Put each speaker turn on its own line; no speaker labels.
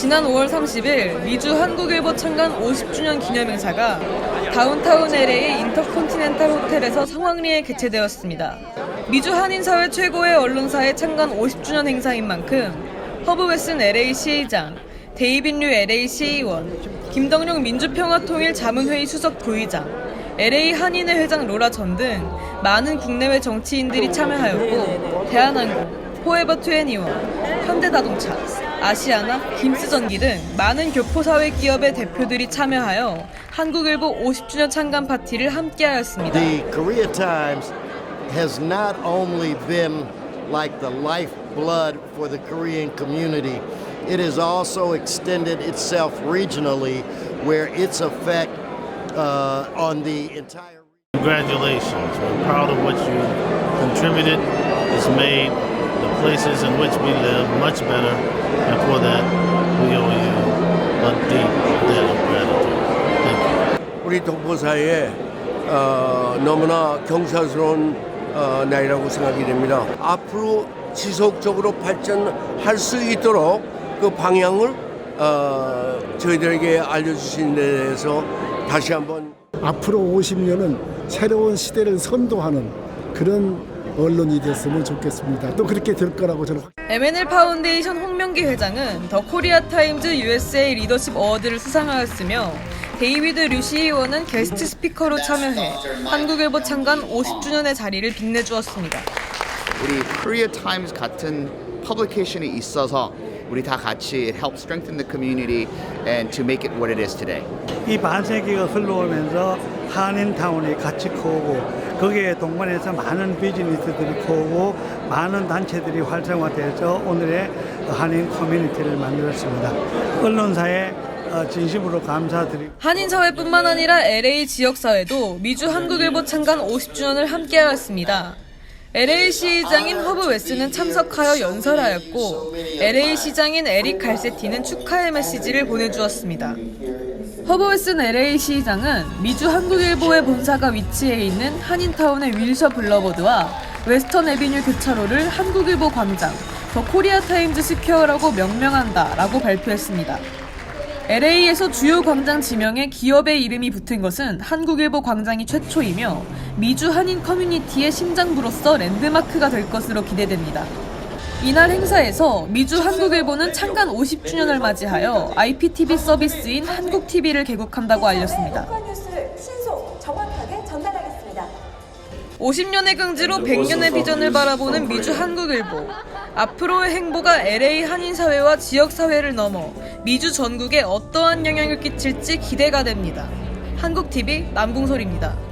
지난 5월 30일 미주 한국일보 창간 50주년 기념행사가 다운타운 LA 인터컨티넨탈 호텔에서 성황리에 개최되었습니다. 미주 한인사회 최고의 언론사의 창간 50주년 행사인 만큼 허브 웨슨 LA 시의장, 데이빗 류 LA 시의원, 김덕룡 민주평화통일 자문회의 수석 부의장, LA 한인회 회장 로라 전 등 많은 국내외 정치인들이 참여하였고 대한항공, 포에버 투애니원, 현대자동차, 아시아나, 김스전기 등 많은 교포사회 기업의 대표들이 참여하여 한국일보 50주년 창간 파티를 함께하였습니다.
The Korea Times has not only been like the lifeblood for the Korean community, it has also extended itself regionally where its effect uh, on the entire
Congratulations. We're proud of what you contributed. It's made the places in which we live much better, and for that, we owe you a deep debt of gratitude. Thank you.
우리 동포사에 어, 너무나 경사스러운 어, 나이라고 생각이 됩니다. 앞으로 지속적으로 발전할 수 있도록 그 방향을 어, 저희들에게 알려주신 데 대해서 다시 한번
앞으로 50년은 새로운 시대를 선도하는 그런 언론이 됐으면 좋겠습니다. 또 그렇게 될 거라고 저는 확-
MNL 파운데이션 홍명기 회장은 더 코리아 타임즈 USA 리더십 어워드를 수상하였으며 데이비드 류시 의원은 게스트 스피커로 참여해 한국일보 창간 50주년의 자리를 빛내주었습니다.
우리 Korea Times 같은 퍼블리케이션이 있어서 우리 다 같이 it helps strengthen the community and to make it what it is today.
이 반세기가 흘러오면서 한인 타운이 같이 커오고 거기에 동반해서 많은 비즈니스들이 커오고 많은 단체들이 활성화돼서 오늘의 한인 커뮤니티를 만들었습니다. 언론사에 어, 진심으로 감사드리고
한인사회뿐만 아니라 LA 지역사회도 미주 한국일보 창간 50주년을 함께하였습니다. LA 시장인 허브 웨스는 참석하여 연설하였고 LA 시장인 에릭 갈세티는 축하의 메시지를 보내주었습니다. 허브 웨슨 LA 시장은 미주 한국일보의 본사가 위치해 있는 한인타운의 윌셔 블러버드와 웨스턴 에비뉴 교차로를 한국일보 광장, 더 코리아 타임즈 스퀘어라고 명명한다 라고 발표했습니다. LA에서 주요 광장 지명에 기업의 이름이 붙은 것은 한국일보 광장이 최초이며 미주 한인 커뮤니티의 심장부로서 랜드마크가 될 것으로 기대됩니다. 이날 행사에서 미주 한국일보는 창간 50주년을 맞이하여 IPTV 서비스인 한국TV를 개국한다고 알렸습니다.
북한 뉴스를 신속 정확하게 전달하겠습니다.
50년의 긍지로 100년의 비전을 바라보는 미주 한국일보. 앞으로의 행보가 LA 한인사회와 지역사회를 넘어 미주 전국에 어떠한 영향을 끼칠지 기대가 됩니다. 한국TV 남궁솔입니다.